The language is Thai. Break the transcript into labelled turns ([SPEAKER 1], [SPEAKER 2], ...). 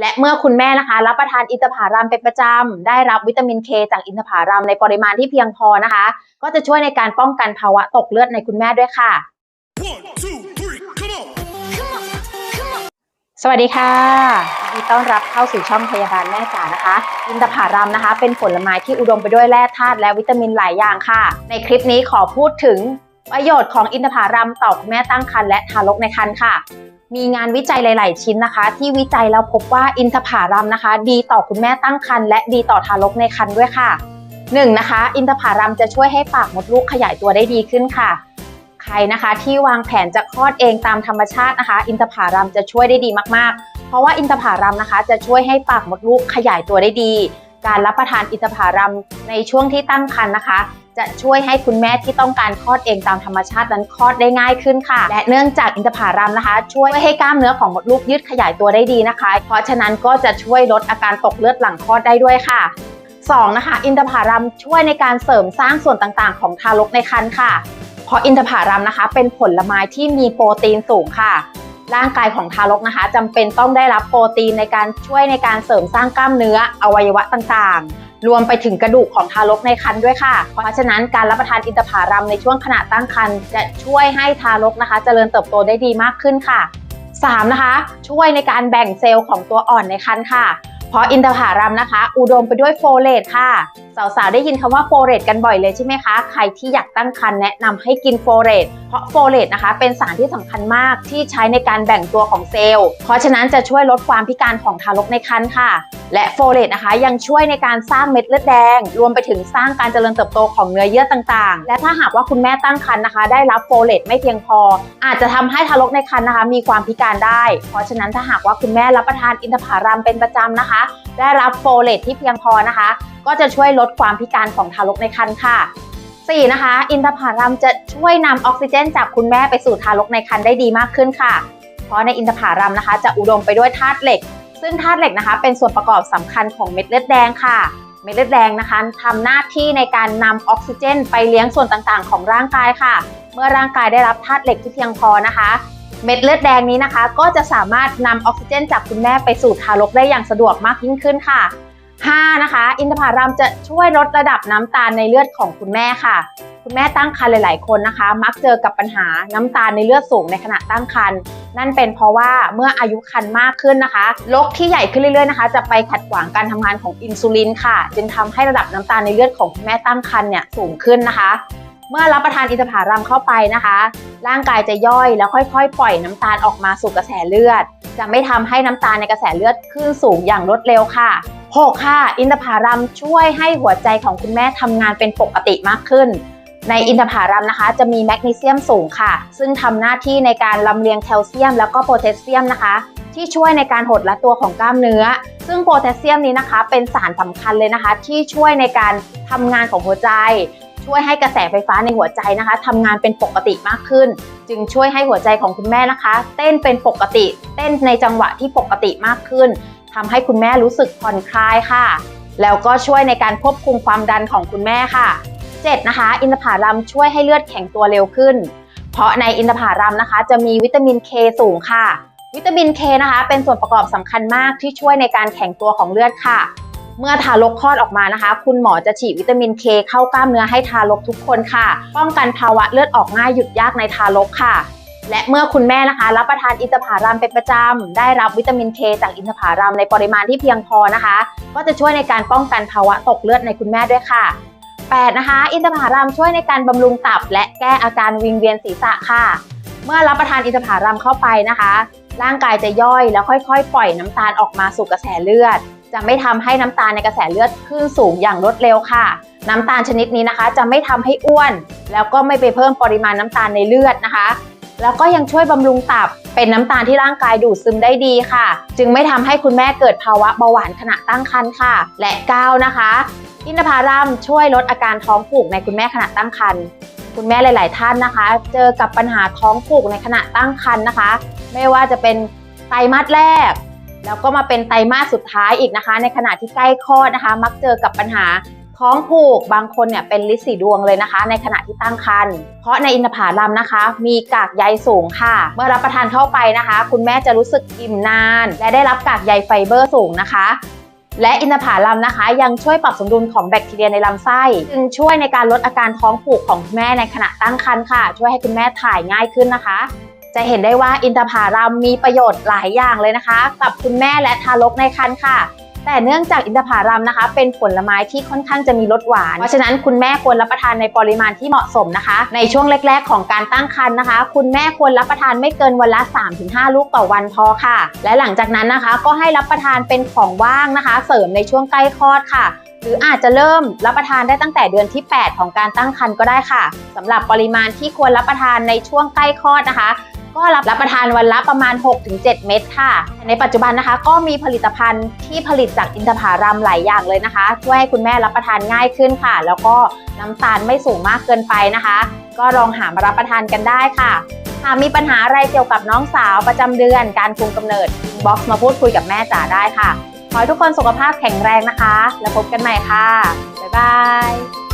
[SPEAKER 1] และเมื่อคุณแม่นะคะ รับประทานอินทผลัมเป็นประจำ ได้รับวิตามินเคจากอินทผลัมในปริมาณที่เพียงพอนะคะ ก็จะช่วยในการป้องกันภาวะตกเลือดในคุณแม่ด้วยค่ะ
[SPEAKER 2] One, two, three, come on!
[SPEAKER 1] สวัสดีค่ะยินดีต้อนรับเข้าสู่ช่องพยาบาลแม่จ๋านะคะ อินทผลัมนะคะ เป็นผลไม้ที่อุดมไปด้วยแร่ธาตุและวิตามินหลายอย่างค่ะ ในคลิปนี้ขอพูดถึง ประโยชน์ของอินทผลัมต่อคุณแม่ตั้งครรภ์และทารกในครรภ์ค่ะ มีงานวิจัยหลาย ๆ ชิ้นนะคะ ที่วิจัยแล้วพบว่าอินทผลัมนะคะ ดีต่อคุณแม่ตั้งครรภ์และดีต่อทารกในครรภ์ด้วยค่ะหนึ่งนะคะ อินทผลัมจะช่วยให้ปากมดลูกขยายตัวได้ดีขึ้นค่ะ ใครนะคะที่วางแผนจะคลอดเองตามธรรมชาตินะคะ อินทผลัมจะช่วยได้ดีมาก ๆ เพราะว่าอินทผลัมนะคะ จะช่วยให้ปากมดลูกขยายตัวได้ดี การรับประทานอินทผลัมในช่วงที่ตั้งครรภ์นะคะ จะช่วยให้คุณแม่ที่ต้องการคลอดเองตามธรรมชาตินั้นคลอดได้ง่ายขึ้นค่ะ และเนื่องจากอินทผลัมนะคะ ช่วยให้กล้ามเนื้อของมดลูกยืดขยายตัวได้ดีนะคะ เพราะฉะนั้นก็จะช่วยลดอาการตกเลือดหลังคลอดได้ด้วยค่ะ 2. นะคะ อินทผลัมช่วยในการเสริมสร้างส่วนต่างๆ ของทารกในครรภ์ค่ะเพราะอินทผลัมนะคะ เป็นผลไม้ที่มีโปรตีนสูงค่ะร่างกายของทารกนะคะจำเป็นต้องได้รับโปรตีนในการช่วยในการเสริมสร้างกล้ามเนื้ออวัยวะต่างๆ รวมไปถึงกระดูกของทารกในครรภ์ด้วยค่ะ เพราะฉะนั้นการรับประทานอินทผลัมในช่วงขณะตั้งครรภ์จะช่วยให้ทารกนะคะเจริญเติบโตได้ดีมากขึ้นค่ะ 3. นะคะ ช่วยในการแบ่งเซลล์ของตัวอ่อนในครรภ์ค่ะ เพราะอินทผลัมนะคะ อุดมไปด้วยโฟเลตค่ะ สาวๆ ได้ยินคำว่าโฟเลตกันบ่อยเลยใช่ไหมคะ ใครที่อยากตั้งครรภ์แนะนำให้กินโฟเลตเพราะโฟเลตนะคะ เป็นสารที่สำคัญมากที่ใช้ในการแบ่งตัวของเซลล์ เพราะฉะนั้นจะช่วยลดความพิการของทารกในครรภ์ค่ะ และโฟเลตนะคะยังช่วยในการสร้างเม็ดเลือดแดง รวมไปถึงสร้างการเจริญเติบโตของเนื้อเยื่อต่างๆ และถ้าหากว่าคุณแม่ตั้งครรภ์นะคะ ได้รับโฟเลตไม่เพียงพอ อาจจะทำให้ทารกในครรภ์นะคะ มีความพิการได้ เพราะฉะนั้นถ้าหากว่าคุณแม่รับประทานอินทผลัมเป็นประจำนะคะได้รับโฟเลตที่เพียงพอนะคะ ก็จะช่วยลดความพิการของทารกในครรภ์ค่ะ 4. นะคะ อินทผลัมจะช่วยนำออกซิเจน จากคุณแม่ไปสู่ทารกในครรภ์ได้ดีมากขึ้นค่ะ เพราะในอินทผลัมนะคะ จะอุดมไปด้วยธาตุเหล็ก ซึ่งธาตุเหล็กนะคะ เป็นส่วนประกอบสำคัญของเม็ดเลือดแดงค่ะเม็ดเลือดแดงนะคะทำหน้าที่ในการนำออกซิเจน ไปเลี้ยงส่วนต่างๆ ของร่างกายค่ะ เมื่อร่างกายได้รับธาตุเหล็กที่เพียงพอนะคะ เม็ดเลือดแดงนี้นะคะ ก็จะสามารถนำออกซิเจนจากคุณแม่ไปสู่ทารกได้อย่างสะดวกมากยิ่งขึ้นค่ะ 5. นะคะ อินทผลัมจะช่วยลดระดับน้ำตาลในเลือดของคุณแม่ค่ะ คุณแม่ตั้งครรภ์หลาย ๆ คนนะคะ มักเจอกับปัญหาน้ำตาลในเลือดสูงในขณะตั้งครรภ์นั่นเป็นเพราะว่าเมื่ออายุครรภ์มากขึ้นนะคะโรคที่ใหญ่ขึ้นเรื่อย ๆ นะคะ จะไปขัดขวางการทำงานของอินซูลินค่ะ จึงทำให้ระดับน้ำตาลในเลือดของคุณแม่ตั้งครรภ์เนี่ยสูงขึ้นนะคะ เมื่อรับประทานอินทผลัมเข้าไปนะคะ ร่างกายจะย่อยแล้วค่อยๆ ปล่อยน้ำตาลออกมาสู่กระแสเลือด จะไม่ทำให้น้ำตาลในกระแสเลือดขึ้นสูงอย่างรวดเร็วค่ะ 6. ค่ะ อินทผลัมช่วยให้หัวใจของคุณแม่ทำงานเป็นปกติมากขึ้น ในอินทผลัมนะคะ จะมีแมกนีเซียมสูงค่ะ ซึ่งทำหน้าที่ในการลำเลียงแคลเซียม แล้วก็โพแทสเซียมนะคะ ที่ช่วยในการหดละตัวของกล้ามเนื้อ ซึ่งโพแทสเซียมนี้นะคะ เป็นสารสำคัญเลยนะคะ ที่ช่วยในการทำงานของหัวใจ ช่วยให้กระแสไฟฟ้าในหัวใจนะคะทำงานเป็นปกติมากขึ้น จึงช่วยให้หัวใจของคุณแม่นะคะ เต้นเป็นปกติ เต้นในจังหวะที่ปกติมากขึ้นทำให้คุณแม่รู้สึกผ่อนคลายค่ะ แล้วก็ช่วยในการควบคุมความดันของคุณแม่ค่ะ 7. นะคะ อินทผลัมช่วยให้เลือดแข็งตัวเร็วขึ้น เพราะในอินทผลัมนะคะ จะมีวิตามินเคสูงค่ะ วิตามินเคนะคะ เป็นส่วนประกอบสำคัญมากที่ช่วยในการแข็งตัวของเลือดค่ะ เมื่อทารกคลอดออกมานะคะ คุณหมอจะฉีดวิตามินเคเข้ากล้ามเนื้อให้ทารกทุกคนค่ะ ป้องกันภาวะเลือดออกง่ายหยุดยากในทารกค่ะ และเมื่อคุณแม่นะคะ รับประทานอินทผลัมเป็นประจำ ได้รับวิตามินเคจากอินทผลัมในปริมาณที่เพียงพอนะคะ ก็จะช่วยในการป้องกันภาวะตกเลือดในคุณแม่ด้วยค่ะ 8. นะคะ อินทผลัมช่วยในการบำรุงตับ และแก้อาการวิงเวียนศีรษะค่ะ เมื่อรับประทานอินทผลัมเข้าไปนะคะ ร่างกายจะย่อยแล้วค่อยๆ ปล่อยน้ำตาลออกมาสู่กระแสเลือด จะไม่ทำให้น้ำตาลในกระแสเลือดขึ้นสูงอย่างรวดเร็วค่ะ น้ำตาลชนิดนี้นะคะ จะไม่ทำให้อ้วน แล้วก็ไม่ไปเพิ่มปริมาณน้ำตาลในเลือดนะคะ แล้วก็ยังช่วยบำรุงตับ เป็นน้ำตาลที่ร่างกายดูดซึมได้ดีค่ะ จึงไม่ทำให้คุณแม่เกิดภาวะเบาหวานขณะตั้งครรภ์ค่ะ และ9นะคะอินทผลัมช่วยลดอาการท้องผูกในคุณแม่ขณะตั้งครรภ์คุณแม่หลาย ๆ ท่านนะคะ เจอกับปัญหาท้องผูกในขณะตั้งครรภ์นะคะ ไม่ว่าจะเป็นไตรมาสแรก แล้วก็มาเป็นไตรมาสสุดท้ายอีกนะคะ ในขณะที่ใกล้คลอดนะคะ มักเจอกับปัญหาท้องผูกบางคนเนี่ยเป็นลิสีดวงเลยนะคะ ในขณะที่ตั้งครรภ์เพราะในอินทผลัมนะคะ มีกากใยสูงค่ะ เมื่อรับประทานเข้าไปนะคะ คุณแม่จะรู้สึกอิ่มนาน และได้รับกากใยไฟเบอร์สูงนะคะและอินทผลัมนะคะ ยังช่วยปรับสมดุลของแบคทีเรียในลำไส้จึงช่วยในการลดอาการท้องผูกของคุณแม่ในขณะตั้งครรภ์ค่ะ ช่วยให้คุณแม่ถ่ายง่ายขึ้นนะคะ จะเห็นได้ว่าอินทผลัมมีประโยชน์หลายอย่างเลยนะคะ กับคุณแม่และทารกในครรภ์ค่ะ แต่เนื่องจากอินทผลัมนะคะ เป็นผลไม้ที่ค่อนข้างจะมีรสหวาน เพราะฉะนั้นคุณแม่ควรรับประทานในปริมาณที่เหมาะสมนะคะ ในช่วงแรก ๆ ของการตั้งครรภ์นะคะ คุณแม่ควรรับประทานไม่เกินวันละ 3-5 ลูกต่อวันพอค่ะ และหลังจากนั้นนะคะ ก็ให้รับประทานเป็นของว่างนะคะ เสริมในช่วงใกล้คลอดค่ะหรืออาจจะเริ่มรับประทานได้ตั้งแต่เดือนที่ 8 ของการตั้งครรภ์ก็ได้ค่ะสำหรับปริมาณที่ควรรับประทานในช่วงใกล้คลอดนะคะ ก็รับรับประทานวันละประมาณ 6-7 เม็ดค่ะ ในปัจจุบันนะคะ ก็มีผลิตภัณฑ์ที่ผลิตจากอินทผลัมหลายอย่างเลยนะคะช่วยให้คุณแม่รับประทานง่ายขึ้นค่ะ แล้วก็น้ำตาลไม่สูงมากเกินไปนะคะ ก็ลองหามารับประทานกันได้ค่ะหากมีปัญหาอะไรเกี่ยวกับน้องสาวประจำเดือนการคุมกำเนิดบ็อกซ์มาพูดคุยกับแม่จ๋าได้ค่ะ ขอให้ทุกคนสุขภาพแข็งแรงนะคะ แล้วพบกันใหม่ค่ะ บ๊ายบาย